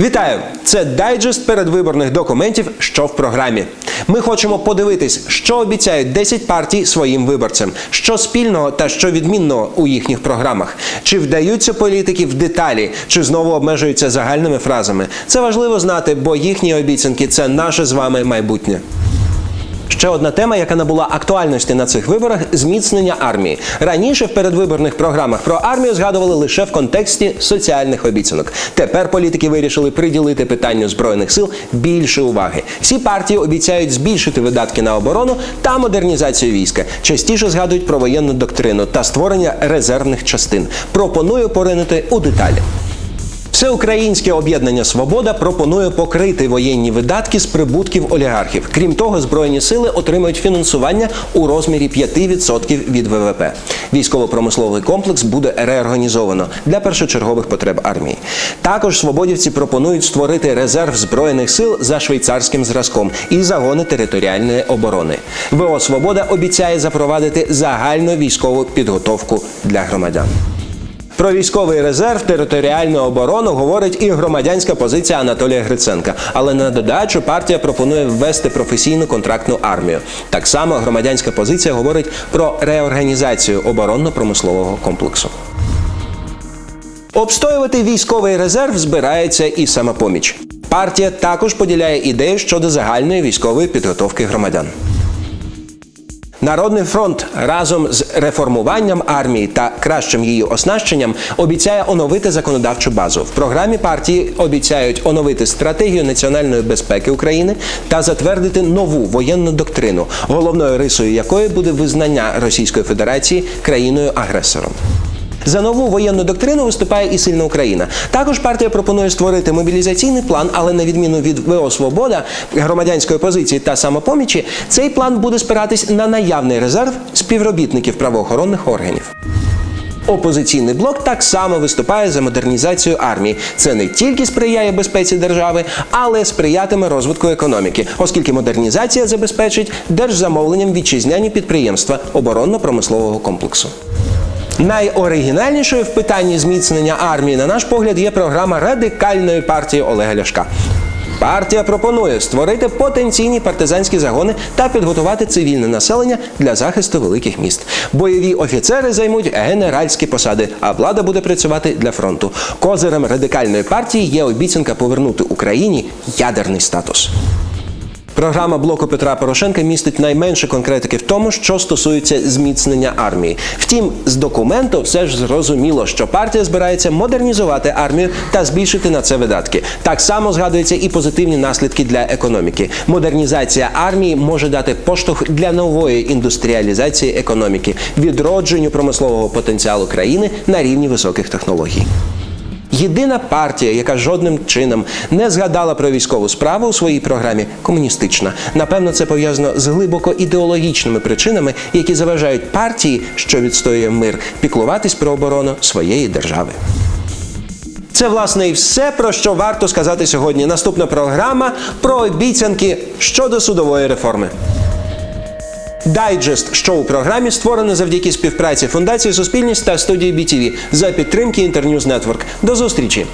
Вітаю! Це дайджест передвиборних документів, що в програмі. Ми хочемо подивитись, що обіцяють 10 партій своїм виборцям, що спільного та що відмінного у їхніх програмах. Чи вдаються політики в деталі, чи знову обмежуються загальними фразами. Це важливо знати, бо їхні обіцянки це наше з вами майбутнє. Ще одна тема, яка набула актуальності на цих виборах зміцнення армії. Раніше в передвиборних програмах про армію згадували лише в контексті соціальних обіцянок. Тепер політики вирішили приділити питанню збройних сил більше уваги. Всі партії обіцяють збільшити видатки на оборону та модернізацію війська. Частіше згадують про воєнну доктрину та створення резервних частин. Пропоную поринути у деталі. Всеукраїнське об'єднання Свобода пропонує покрити воєнні видатки з прибутків олігархів. Крім того, збройні сили отримають фінансування у розмірі 5% від ВВП. Військово-промисловий комплекс буде реорганізовано для першочергових потреб армії. Також свободівці пропонують створити резерв збройних сил за швейцарським зразком і загони територіальної оборони. ВО Свобода обіцяє запровадити загальну військову підготовку для громадян. Про військовий резерв, територіальну оборону говорить і громадянська позиція Анатолія Гриценка. Але на додачу партія пропонує ввести професійну контрактну армію. Так само громадянська позиція говорить про реорганізацію оборонно-промислового комплексу. Обстоювати військовий резерв збирається і самопоміч. Партія також поділяє ідеї щодо загальної військової підготовки громадян. Народний фронт разом з реформуванням армії та кращим її оснащенням обіцяє оновити законодавчу базу. В програмі партії обіцяють оновити стратегію національної безпеки України та затвердити нову воєнну доктрину, головною рисою якої буде визнання Російської Федерації країною-агресором. За нову воєнну доктрину виступає і сильна Україна. Також партія пропонує створити мобілізаційний план, але на відміну від ВО Свобода, громадянської позиції та самопомічі, цей план буде спиратись на наявний резерв співробітників правоохоронних органів. Опозиційний блок так само виступає за модернізацію армії. Це не тільки сприяє безпеці держави, але сприятиме розвитку економіки, оскільки модернізація забезпечить держзамовленням вітчизняні підприємства оборонно-промислового комплексу. Найоригінальнішою в питанні зміцнення армії, на наш погляд, є програма радикальної партії Олега Ляшка. Партія пропонує створити потенційні партизанські загони та підготувати цивільне населення для захисту великих міст. Бойові офіцери займуть генеральські посади, а влада буде працювати для фронту. Козирем радикальної партії є обіцянка повернути Україні ядерний статус. Програма блоку Петра Порошенка містить найменше конкретики в тому, що стосується зміцнення армії. Втім, з документу все ж зрозуміло, що партія збирається модернізувати армію та збільшити на це видатки. Так само згадуються і позитивні наслідки для економіки. Модернізація армії може дати поштовх для нової індустріалізації економіки, відродженню промислового потенціалу країни на рівні високих технологій. Єдина партія, яка жодним чином не згадала про військову справу у своїй програмі, комуністична. Напевно, це пов'язано з глибоко ідеологічними причинами, які заважають партії, що відстоює мир, піклуватись про оборону своєї держави. Це власне і все, про що варто сказати сьогодні. Наступна програма про обіцянки щодо судової реформи. Дайджест шоу програмі створено завдяки співпраці Фундації Суспільність та студії BTV за підтримки Інтерньюз Нетворк. До зустрічі!